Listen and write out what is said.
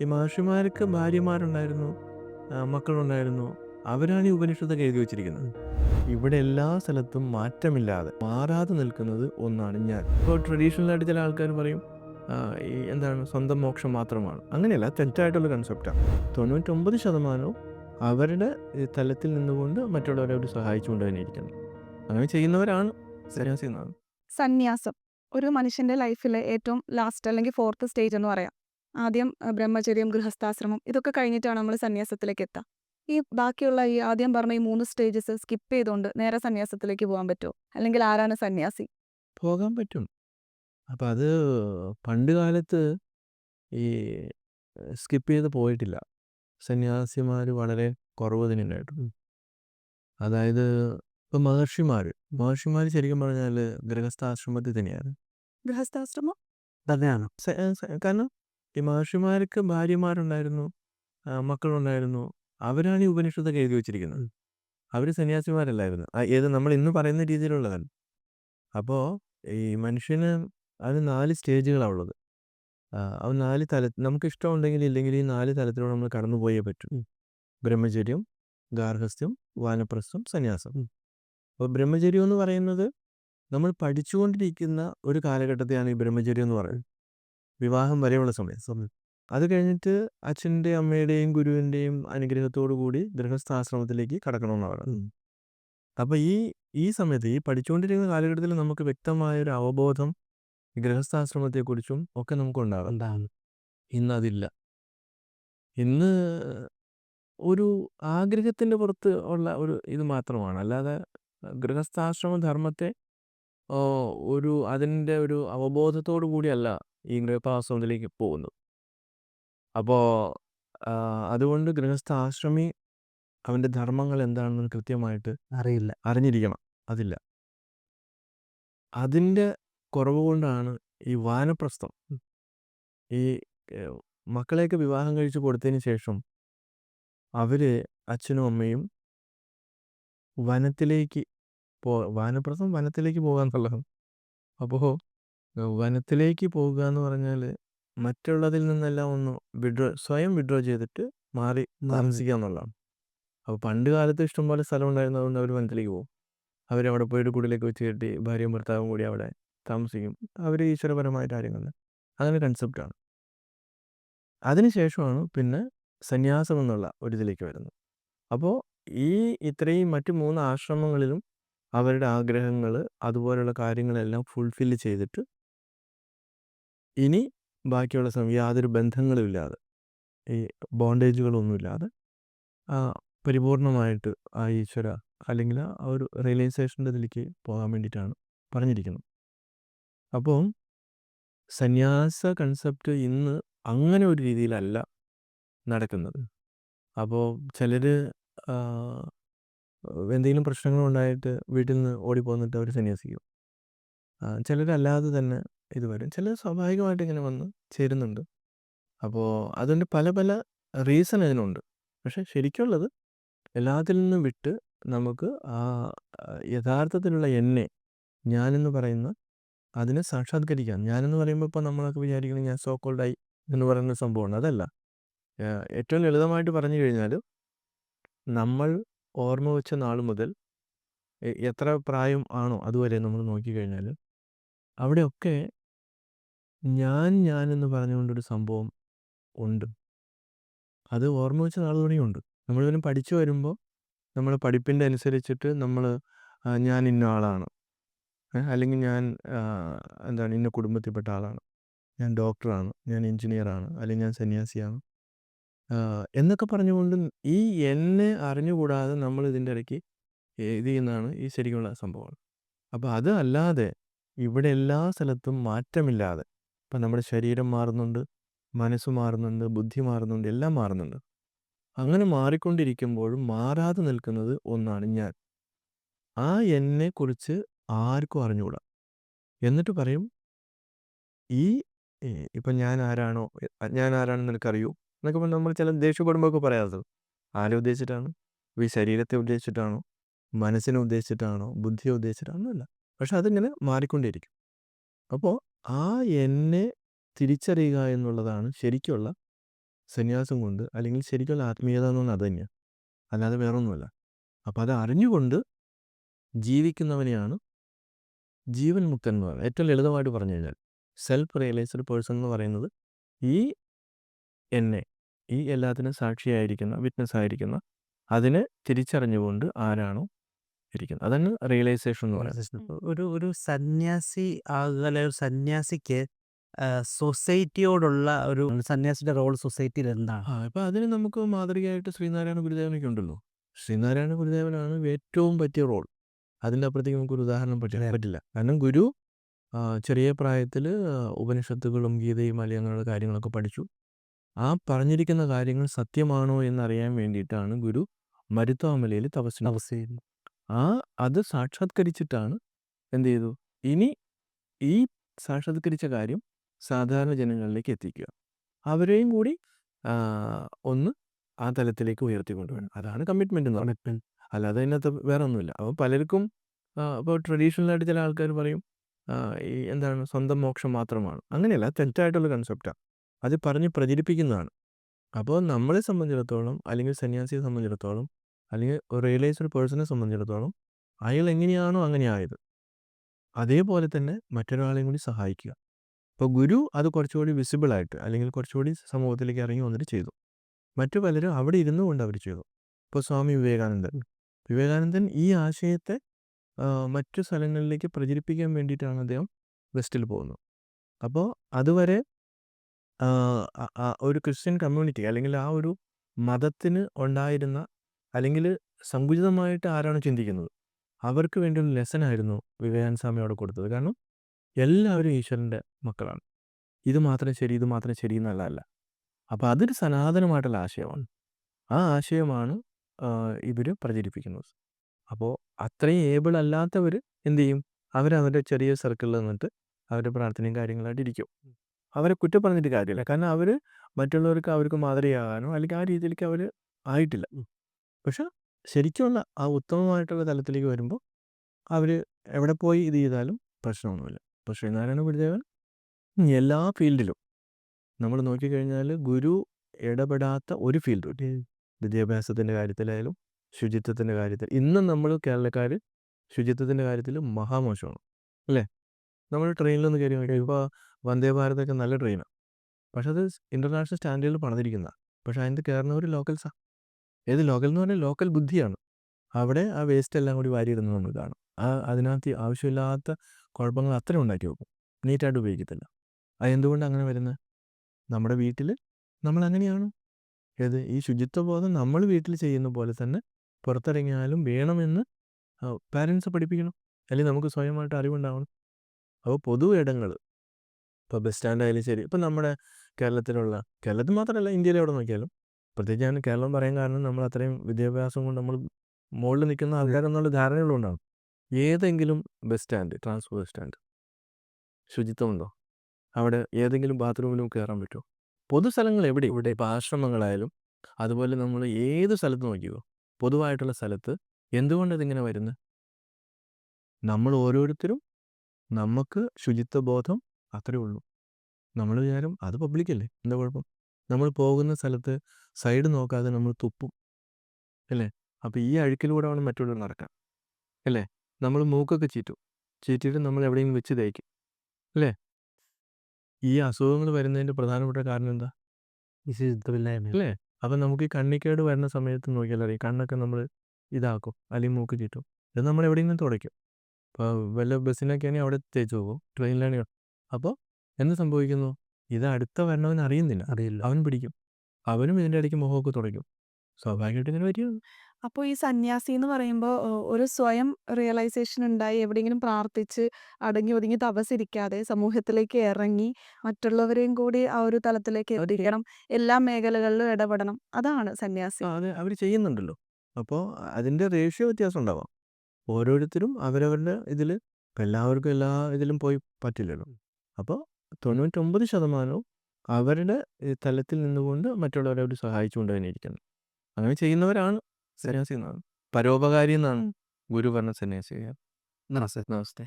ഈ മഹർഷിമാർക്ക് ഭാര്യമാരുണ്ടായിരുന്നു മക്കളുണ്ടായിരുന്നു. അവരാണ് ഈ ഉപനിഷത്തൊക്കെ എഴുതി വെച്ചിരിക്കുന്നത്. ഇവിടെ എല്ലാ സ്ഥലത്തും മാറ്റമില്ലാതെ മാറാതെ നിൽക്കുന്നത് ഒന്നാണ് ഞാൻ. ഇപ്പോൾ ട്രഡീഷണൽ ആയിട്ട് ചില ആൾക്കാർ പറയും ഈ എന്താണ് സ്വന്തം മോക്ഷം മാത്രമാണ്. അങ്ങനെയല്ല തെറ്റായിട്ടുള്ള കൺസെപ്റ്റാണ് തൊണ്ണൂറ്റൊമ്പത് ശതമാനവും അവരുടെ തലത്തിൽ നിന്നുകൊണ്ട് മറ്റുള്ളവരെ അവർ സഹായിച്ചുകൊണ്ട് തന്നെ ഇരിക്കുന്നത് അങ്ങനെ ചെയ്യുന്നവരാണ് സന്യാസി സന്യാസം. ഒരു മനുഷ്യന്റെ ലൈഫിലെ ഏറ്റവും ലാസ്റ്റ് അല്ലെങ്കിൽ ഫോർത്ത് സ്റ്റേജ് എന്ന് പറയാം. ആദ്യം ബ്രഹ്മചര്യം ഗൃഹസ്ഥാശ്രമം ഇതൊക്കെ കഴിഞ്ഞിട്ടാണ് നമ്മൾ സന്യാസത്തിലേക്ക് എത്തുക ഈ ബാക്കിയുള്ള ഈ ആദ്യം പറഞ്ഞ ഈ മൂന്ന് സ്റ്റേജസ് സ്കിപ്പ് ചെയ്തുകൊണ്ട് നേരെ സന്യാസത്തിലേക്ക് പോകാൻ പറ്റുമോ അല്ലെങ്കിൽ ആരാണ് സന്യാസി? പോകാൻ പറ്റും. അപ്പം അത് പണ്ട് കാലത്ത് ഈ സ്കിപ്പ് ചെയ്ത് പോയിട്ടില്ല. സന്യാസിമാർ വളരെ കുറവ് തന്നെ അതായത് ഇപ്പം മഹർഷിമാർ മഹർഷിമാർ ശരിക്കും പറഞ്ഞാൽ ഗൃഹസ്ഥാശ്രമത്തിൽ തന്നെയാണ്. ഗൃഹസ്ഥാശ്രമം? തന്നെയാണ്. കാരണം ഈ മഹർഷിമാർക്ക് ഭാര്യമാരുണ്ടായിരുന്നു ആ, മക്കളുണ്ടായിരുന്നു. അവരാണ് ഈ ഉപനിഷത്തൊക്കെ എഴുതി വെച്ചിരിക്കുന്നത്. അവർ സന്യാസിമാരല്ലായിരുന്നു. ആ, ഏത് നമ്മൾ ഇന്ന് പറയുന്ന രീതിയിലുള്ളതല്ല. അപ്പോൾ ഈ മനുഷ്യന് അതിന് നാല് സ്റ്റേജുകളാണ് ഉള്ളത്. ആ, ആ നാല് തല നമുക്ക് ഇഷ്ടമുണ്ടെങ്കിൽ ഇല്ലെങ്കിൽ ഈ നാല് തലത്തിലൂടെ നമ്മൾ കടന്നു പോയേ പറ്റും. ബ്രഹ്മചര്യം ഗാർഹസ്ഥ്യം വാനപ്രസ്ഥം സന്യാസം. അപ്പോൾ ബ്രഹ്മചര്യം എന്ന് പറയുന്നത് നമ്മൾ പഠിച്ചുകൊണ്ടിരിക്കുന്ന ഒരു കാലഘട്ടത്തെയാണ് ഈ ബ്രഹ്മചര്യം എന്ന് പറയുന്നത്. വിവാഹം വരെയുള്ള സമയം. സമയം അത് കഴിഞ്ഞിട്ട് അച്ഛന്റെ അമ്മയുടെയും ഗുരുവിന്റെയും അനുഗ്രഹത്തോടു കൂടി ഗൃഹസ്ഥാശ്രമത്തിലേക്ക് കടക്കണമെന്ന് അപ്പം അപ്പോൾ ഈ ഈ സമയത്ത് ഈ പഠിച്ചുകൊണ്ടിരിക്കുന്ന കാലഘട്ടത്തിൽ നമുക്ക് വ്യക്തമായ ഒരു അവബോധം ഗൃഹസ്ഥാശ്രമത്തെക്കുറിച്ചും ഒക്കെ നമുക്ക് ഉണ്ടാകും. ഇന്ന് അതില്ല ഇന്ന് ഒരു ആഗ്രഹത്തിന്റെ പുറത്ത് ഉള്ള ഒരു ഇത് മാത്രമാണ്. അല്ലാതെ ഗൃഹസ്ഥാശ്രമ ധർമ്മത്തെ ഒരു അതിന്റെ ഒരു അവബോധത്തോടു കൂടിയല്ല ഈ ഗൃഹസ്ഥാശ്രമത്തിലേക്ക് പോകുന്നത് അപ്പോൾ അതുകൊണ്ട് ഗൃഹസ്ഥാശ്രമി അവന്റെ ധർമ്മങ്ങൾ എന്താണെന്ന് കൃത്യമായിട്ട് അറിയില്ല. അറിഞ്ഞിരിക്കണം. അതില്ല. അതിന്റെ കുറവ് കൊണ്ടാണ് ഈ വാനപ്രസ്ഥം. ഈ മക്കളെയൊക്കെ വിവാഹം കഴിച്ച് കൊടുത്തതിന് ശേഷം അവർ അച്ഛനും അമ്മയും വനത്തിലേക്ക് പോ വാനപ്രസ്ഥം വനത്തിലേക്ക് പോകാന്നുള്ളതാണ്. അപ്പോൾ വനത്തിലേക്ക് പോകുക എന്ന് പറഞ്ഞാൽ മറ്റുള്ളതിൽ നിന്നെല്ലാം ഒന്ന് വിഡ്രോ സ്വയം വിഡ്രോ ചെയ്തിട്ട് മാറി താമസിക്കുക എന്നുള്ളതാണ്. അപ്പോൾ പണ്ട് കാലത്ത് ഇഷ്ടംപോലെ സ്ഥലം ഉണ്ടായിരുന്നതുകൊണ്ട് അവർ വനത്തിലേക്ക് പോകും. അവരവിടെ പോയിട്ട് കുടിലേക്ക് വെച്ച് കെട്ടി ഭാര്യയും ഭർത്താവും കൂടി അവിടെ താമസിക്കും. അവർ ഈശ്വരപരമായ കാര്യങ്ങൾ അങ്ങനെ കൺസെപ്റ്റാണ് അതിനുശേഷമാണ് പിന്നെ സന്യാസം എന്നുള്ള ഒരു ഇതിലേക്ക് വരുന്നത്. അപ്പോൾ ഈ ഇത്രയും മറ്റ് മൂന്ന് ആശ്രമങ്ങളിലും അവരുടെ ആഗ്രഹങ്ങൾ അതുപോലുള്ള കാര്യങ്ങളെല്ലാം ഫുൾഫില്ല് ചെയ്തിട്ട് ഇനി ബാക്കിയുള്ള സമയം യാതൊരു ബന്ധങ്ങളുമില്ലാതെ ഈ ബോണ്ടേജുകളൊന്നുമില്ലാതെ പരിപൂർണമായിട്ട് ആ ഈശ്വര അല്ലെങ്കിൽ ആ ഒരു റിയലൈസേഷന്റെ ഇതിലേക്ക് പോകാൻ വേണ്ടിയിട്ടാണ് പറഞ്ഞിരിക്കുന്നത്. അപ്പോൾ സന്യാസ കൺസെപ്റ്റ് ഇന്ന് അങ്ങനെ ഒരു രീതിയിലല്ല നടക്കുന്നത്. അപ്പോൾ ചിലർ എന്തെങ്കിലും പ്രശ്നങ്ങളുണ്ടായിട്ട് വീട്ടിൽ നിന്ന് ഓടിപ്പോന്നിട്ട് അവർ സന്യാസിക്കും. ചിലരല്ലാതെ തന്നെ ഇത് വരും. ചിലത് സ്വാഭാവികമായിട്ട് ഇങ്ങനെ വന്ന് ചേരുന്നുണ്ട്. അപ്പോൾ അതിന്റെ പല പല റീസൺ അതിനുണ്ട്. പക്ഷെ ശരിക്കുള്ളത് എല്ലാത്തിൽ നിന്നും വിട്ട് നമുക്ക് ആ യഥാർത്ഥത്തിലുള്ള എന്നെ ഞാനെന്ന് പറയുന്ന അതിനെ സാക്ഷാത്കരിക്കാം. ഞാനെന്ന് പറയുമ്പോൾ ഇപ്പോൾ നമ്മളൊക്കെ വിചാരിക്കുന്നത് ഞാൻ സോ കോൾഡായി എന്ന് പറയുന്ന സംഭവമാണ്. അതല്ല. ഏറ്റവും ലളിതമായിട്ട് പറഞ്ഞു കഴിഞ്ഞാൽ നമ്മൾ ഓർമ്മ വെച്ച നാൾ മുതൽ എത്ര പ്രായം ആണോ അതുവരെ നമ്മൾ നോക്കിക്കഴിഞ്ഞാൽ അവിടെയൊക്കെ ഞാൻ ഞാൻ എന്ന് പറഞ്ഞുകൊണ്ടൊരു സംഭവം ഉണ്ട്. അത് ഓർമ്മ വെച്ച നാൾ തുടങ്ങിയുണ്ട് പഠിച്ചു വരുമ്പോൾ നമ്മൾ പഠിപ്പിന്റെ അനുസരിച്ചിട്ട് നമ്മൾ ഞാൻ ഇന്ന ആളാണ്. അല്ലെങ്കിൽ ഞാൻ എന്താണ് ഇന്ന കുടുംബത്തിൽപ്പെട്ട ആളാണ്. ഞാൻ ഡോക്ടറാണ് ഞാൻ എഞ്ചിനീയറാണ് അല്ലെങ്കിൽ ഞാൻ സന്യാസിയാണ്. എന്നൊക്കെ പറഞ്ഞുകൊണ്ട് ഈ എന്നെ അറിഞ്ഞുകൂടാതെ നമ്മൾ ഇതിന്റെ ഇടയ്ക്ക് ഇത് ചെയ്യുന്നതാണ് ഈ ശരിക്കുള്ള സംഭവങ്ങൾ അപ്പോൾ അത് അല്ലാതെ ഇവിടെ എല്ലാ സ്ഥലത്തും മാറ്റമില്ലാതെ ഇപ്പം നമ്മുടെ ശരീരം മാറുന്നുണ്ട് മനസ്സ് മാറുന്നുണ്ട് ബുദ്ധി മാറുന്നുണ്ട് എല്ലാം മാറുന്നുണ്ട്. അങ്ങനെ മാറിക്കൊണ്ടിരിക്കുമ്പോഴും മാറാതെ നിൽക്കുന്നത് ഒന്നാണ് ഞാൻ. ആ എന്നെക്കുറിച്ച് ആർക്കും അറിഞ്ഞുകൂടാ. എന്നിട്ട് പറയും ഈ ഇപ്പം ഞാൻ ആരാണോ ഞാൻ ആരാണെന്ന് എനിക്കറിയൂ എന്നൊക്കെ പറഞ്ഞ് നമ്മൾ ചില ദേഷ്യപ്പെടുമ്പോഴൊക്കെ പറയാത്തത് ആരെ ഉദ്ദേശിച്ചിട്ടാണ്? ഈ ശരീരത്തെ ഉദ്ദേശിച്ചിട്ടാണോ? മനസ്സിനെ ഉദ്ദേശിച്ചിട്ടാണോ? ബുദ്ധിയെ ഉദ്ദേശിച്ചിട്ടാണോ? അല്ല പക്ഷെ അതിങ്ങനെ മാറിക്കൊണ്ടേയിരിക്കും അപ്പോൾ ആ എന്നെ തിരിച്ചറിയുക എന്നുള്ളതാണ് ശരിക്കുള്ള സന്യാസം കൊണ്ട് അല്ലെങ്കിൽ ശരിക്കുള്ള ആത്മീയത എന്ന് പറഞ്ഞാൽ അത് തന്നെയാണ് അല്ലാതെ വേറൊന്നുമല്ല. അപ്പം അത് അറിഞ്ഞുകൊണ്ട് ജീവിക്കുന്നവനെയാണ് ജീവൻ മുക്തൻ എന്ന് പറയുന്നത്. ഏറ്റവും ലളിതമായിട്ട് പറഞ്ഞു കഴിഞ്ഞാൽ സെൽഫ് റിയലൈസ്ഡ് പേഴ്സൺ എന്ന് പറയുന്നത് ഈ എന്നെ ഈ എല്ലാത്തിനും സാക്ഷിയായിരിക്കുന്ന വിറ്റ്നസ് ആയിരിക്കുന്ന അതിനെ തിരിച്ചറിഞ്ഞുകൊണ്ട് ആരാണോ ഇരിക്കുന്നത്. അതാണ് റിയലൈസേഷൻ എന്ന് പറയുന്നത്. ഒരു ഒരു സന്യാസി ആകുക അല്ലെങ്കിൽ ഒരു സന്യാസിക്ക് സൊസൈറ്റിയോടുള്ള ഒരു സന്യാസിയുടെ റോൾ സൊസൈറ്റിയിൽ എന്താണ്? ആ ഇപ്പം അതിന് നമുക്ക് മാതൃകയായിട്ട് ശ്രീനാരായണ ഗുരുദേവനൊക്കെ ഉണ്ടല്ലോ. ശ്രീനാരായണ ഗുരുദേവനാണ് ഏറ്റവും പറ്റിയ റോൾ അതിന്റെ അപ്പുറത്തേക്ക് നമുക്കൊരു ഉദാഹരണം പറ്റില്ല പറ്റില്ല. കാരണം ഗുരു ചെറിയ പ്രായത്തിൽ ഉപനിഷത്തുകളും ഗീതയും അല്ലെങ്കിൽ അങ്ങനെയുള്ള കാര്യങ്ങളൊക്കെ പഠിച്ചു. ആ പറഞ്ഞിരിക്കുന്ന കാര്യങ്ങൾ സത്യമാണോ എന്നറിയാൻ വേണ്ടിയിട്ടാണ് ഗുരു മരുത്വാമലയിൽ തപസ് അവസ്ഥയിൽ ആ അത് സാക്ഷാത്കരിച്ചിട്ടാണ് എന്ത് ചെയ്തു ഇനി ഈ സാക്ഷാത്കരിച്ച കാര്യം സാധാരണ ജനങ്ങളിലേക്ക് എത്തിക്കുക. അവരെയും കൂടി ഒന്ന് ആ തലത്തിലേക്ക് ഉയർത്തിക്കൊണ്ടുവരണം അതാണ് കമ്മിറ്റ്മെന്റ് എന്ന് പറയുന്നത്. അല്ലാതെ അതിനകത്ത് വേറെ ഒന്നുമില്ല അപ്പോൾ പലർക്കും ഇപ്പോൾ ട്രഡീഷണൽ ആയിട്ട് ചില ആൾക്കാർ പറയും ഈ എന്താണ് സ്വന്തം മോക്ഷം മാത്രമാണ്. അങ്ങനെയല്ല തെറ്റായിട്ടുള്ള കൺസെപ്റ്റാണ് അത് പറഞ്ഞ് പ്രചരിപ്പിക്കുന്നതാണ്. അപ്പോൾ നമ്മളെ സംബന്ധിച്ചിടത്തോളം അല്ലെങ്കിൽ സന്യാസിയെ സംബന്ധിച്ചിടത്തോളം അല്ലെങ്കിൽ ഒരു റിയലൈസ്ഡ് പേഴ്സണെ സംബന്ധിച്ചിടത്തോളം അയാൾ എങ്ങനെയാണോ അങ്ങനെ ആയത്. അതേപോലെ തന്നെ മറ്റൊരാളെയും കൂടി സഹായിക്കുക. ഇപ്പോൾ ഗുരു അത് കുറച്ചുകൂടി വിസിബിളായിട്ട് അല്ലെങ്കിൽ കുറച്ചുകൂടി സമൂഹത്തിലേക്ക് ഇറങ്ങി വന്നിട്ട് ചെയ്തു. മറ്റു പലരും അവിടെ ഇരുന്നു കൊണ്ട് അവർ ചെയ്തു. ഇപ്പോൾ സ്വാമി വിവേകാനന്ദൻ. വിവേകാനന്ദൻ ഈ ആശയത്തെ മറ്റു സ്ഥലങ്ങളിലേക്ക് പ്രചരിപ്പിക്കാൻ വേണ്ടിയിട്ടാണ് അദ്ദേഹം വെസ്റ്റിൽ പോകുന്നത്. അപ്പോൾ അതുവരെ ഒരു ക്രിസ്ത്യൻ കമ്മ്യൂണിറ്റി അല്ലെങ്കിൽ ആ ഒരു മതത്തിന് ഉണ്ടായിരുന്ന അല്ലെങ്കിൽ സങ്കുചിതമായിട്ട് ആരാണ് ചിന്തിക്കുന്നത്. അവർക്ക് വേണ്ടി ഒരു ലെസൺ ആയിരുന്നു വിവേകാനന്ദ സ്വാമി അവിടെ കൊടുത്തത്. കാരണം എല്ലാവരും ഈശ്വരന്റെ മക്കളാണ്. ഇത് മാത്രം ശരി ഇത് മാത്രം ശരി എന്നുള്ളതല്ല അപ്പോൾ അതൊരു സനാതനമായിട്ടുള്ള ആശയമാണ്. ആ ആശയമാണ് ഇവർ പ്രചരിപ്പിക്കുന്നത്. അപ്പോൾ അത്രയും ഏബിൾ അല്ലാത്തവർ എന്തു ചെയ്യും? അവരവരുടെ ചെറിയ സർക്കിളിൽ നിന്നിട്ട് അവരുടെ പ്രാർത്ഥനയും കാര്യങ്ങളായിട്ട് ഇരിക്കും. അവരെ കുറ്റം പറഞ്ഞിട്ട് കാര്യമില്ല. കാരണം അവർ മറ്റുള്ളവർക്ക് അവർക്ക് മാതൃകയാകാനോ അല്ലെങ്കിൽ ആ രീതിയിലേക്ക് അവർ ആയിട്ടില്ല. പക്ഷെ ശരിക്കുള്ള ആ ഉത്തമമായിട്ടുള്ള തലത്തിലേക്ക് വരുമ്പോൾ അവർ എവിടെ പോയി ഇത് ചെയ്താലും പ്രശ്നമൊന്നുമില്ല. ഇപ്പോൾ ശ്രീനാരായണ ഗുരുദേവൻ എല്ലാ ഫീൽഡിലും നമ്മൾ നോക്കിക്കഴിഞ്ഞാൽ ഗുരു ഇടപെടാത്ത ഒരു ഫീൽഡ് വിദ്യാഭ്യാസത്തിന്റെ കാര്യത്തിലായാലും ശുചിത്വത്തിന്റെ കാര്യത്തിൽ ഇന്നും നമ്മൾ കേരളക്കാർ ശുചിത്വത്തിന്റെ കാര്യത്തിൽ മഹാമോശമാണ് അല്ലേ? നമ്മൾ ട്രെയിനിലൊന്ന് കയറി നോക്കിയാൽ ഇപ്പോൾ വന്ദേ ഭാരതൊക്കെ നല്ല ട്രെയിനാണ്. പക്ഷെ അത് ഇന്റർനാഷണൽ സ്റ്റാൻഡേർഡിൽ പണിതിരിക്കുന്നതാണ്. പക്ഷെ അതിന്റെ കയറുന്നവർ ലോക്കൽസാണ് ഏത് ലോക്കൽ എന്ന് പറഞ്ഞാൽ ലോക്കൽ ബുദ്ധിയാണ്. അവിടെ ആ വേസ്റ്റ് എല്ലാം കൂടി വാരിയിടുന്നത് നമ്മൾ കാണും. ആ അതിനകത്ത് ആവശ്യമില്ലാത്ത കുഴപ്പങ്ങൾ അത്രയും ഉണ്ടാക്കി വെക്കും. നീറ്റായിട്ട് ഉപയോഗിക്കത്തില്ല. അത് എന്തുകൊണ്ട് അങ്ങനെ വരുന്നത്? നമ്മുടെ വീട്ടിൽ നമ്മൾ അങ്ങനെയാണ്. ഏത്? ഈ ശുചിത്വബോധം നമ്മൾ വീട്ടിൽ ചെയ്യുന്ന പോലെ തന്നെ പുറത്തിറങ്ങിയാലും വേണമെന്ന് പാരൻസ് പഠിപ്പിക്കണം. അല്ലെങ്കിൽ നമുക്ക് സ്വയമായിട്ട് അറിവുണ്ടാവണം. അപ്പോൾ പൊതു ഇടങ്ങൾ ഇപ്പോൾ ബസ് സ്റ്റാൻഡ് ആയാലും ശരി. ഇപ്പം നമ്മുടെ കേരളത്തിലുള്ള കേരളത്തിൽ മാത്രമല്ല ഇന്ത്യയിൽ എവിടെ നോക്കിയാലും പ്രത്യേകിച്ച് ഞാൻ കേരളം പറയാൻ കാരണം നമ്മൾ അത്രയും വിദ്യാഭ്യാസം കൊണ്ട് നമ്മൾ മുകളിൽ നിൽക്കുന്ന ആൾക്കാരെന്നുള്ള ധാരണകളുണ്ടാകും ഏതെങ്കിലും bus stand transport bus stand ശുചിത്വമുണ്ടോ? അവിടെ ഏതെങ്കിലും ബാത്റൂമിലും കയറാൻ പറ്റുമോ? പൊതുസ്ഥലങ്ങൾ എവിടെ? ഇവിടെ ഇപ്പോൾ ആശ്രമങ്ങളായാലും അതുപോലെ നമ്മൾ ഏത് സ്ഥലത്ത് നോക്കിയോ? പൊതുവായിട്ടുള്ള സ്ഥലത്ത് എന്തുകൊണ്ട് ഇതിങ്ങനെ വരുന്നത് നമ്മൾ ഓരോരുത്തരും നമുക്ക് ശുചിത്വബോധം അത്രയേ അത്രേ ഉള്ളൂ. നമ്മൾ വിചാരം അത് പബ്ലിക്കല്ലേ എന്താ കുഴപ്പം? നമ്മൾ പോകുന്ന സ്ഥലത്ത് സൈഡ് നോക്കാതെ നമ്മൾ തുപ്പും. അല്ലേ? അപ്പോൾ ഈ അഴുക്കിലൂടെ വേണം മറ്റുള്ളവർ നടക്കാൻ അല്ലേ? നമ്മൾ മൂക്കൊക്കെ ചീറ്റും. ചീറ്റിയിട്ട് നമ്മൾ എവിടെയെങ്കിലും വെച്ച് തേക്കും. അല്ലേ? ഈ അസുഖങ്ങൾ വരുന്നതിന്റെ പ്രധാനപ്പെട്ട കാരണം എന്താ? അല്ലേ? അപ്പം നമുക്ക് ഈ കണ്ണിക്കേട് വരുന്ന സമയത്ത് നോക്കിയാൽ അറിയാം. കണ്ണൊക്കെ നമ്മൾ ഇതാക്കും. അല്ലെങ്കിൽ മൂക്ക് ചീറ്റും. ഇത് നമ്മൾ എവിടെയെങ്കിലും തുടയ്ക്കും. ഇപ്പോൾ വല്ല ബസ്സിനൊക്കെ ആണെങ്കിൽ അവിടെ തേച്ച് പോകും ട്രെയിനിലാണെങ്കിൽ. അപ്പോൾ എന്ത് സംഭവിക്കുന്നു? ഇത് അടുത്ത വരണമെന്ന് അറിയുന്നില്ല. അറിയില്ല. അവൻ പിടിക്കും. അവനും ഇതിന്റെ ഇടയ്ക്ക് മുഖമൊക്കെ തുടയ്ക്കും. സ്വാഭാവികമായിട്ട് ഇങ്ങനെ വരും. അപ്പോൾ ഈ സന്യാസി എന്ന് പറയുമ്പോൾ ഒരു സ്വയം റിയലൈസേഷൻ ഉണ്ടായി എവിടെയെങ്കിലും പ്രാർത്ഥിച്ച് അടങ്ങി ഒതുങ്ങി തപസിരിക്കാതെ സമൂഹത്തിലേക്ക് ഇറങ്ങി മറ്റുള്ളവരെയും കൂടി ആ ഒരു തലത്തിലേക്ക് എത്തിക്കണം എല്ലാ മേഖലകളിലും ഇടപെടണം. അതാണ് സന്യാസി. അത്. അവർ ചെയ്യുന്നുണ്ടല്ലോ. അപ്പോൾ അതിന്റെ റേഷ്യോ വ്യത്യാസം ഉണ്ടാവാം. ഓരോരുത്തരും അവരവരുടെ ഇതിൽ എല്ലാവർക്കും എല്ലാ ഇതിലും പോയി പറ്റില്ലല്ലോ. അപ്പോൾ തൊണ്ണൂറ്റൊമ്പത് ശതമാനവും അവരുടെ തലത്തിൽ നിന്നുകൊണ്ട് മറ്റുള്ളവരെ അവർ സഹായിച്ചുകൊണ്ട് തന്നെ ഇരിക്കുന്നത് അങ്ങനെ ചെയ്യുന്നവരാണ് സന്യാസി എന്നാണ് പരോപകാരി എന്നാണ് ഗുരു പറഞ്ഞ സന്യാസി നമസ്തേ. നമസ്തേ.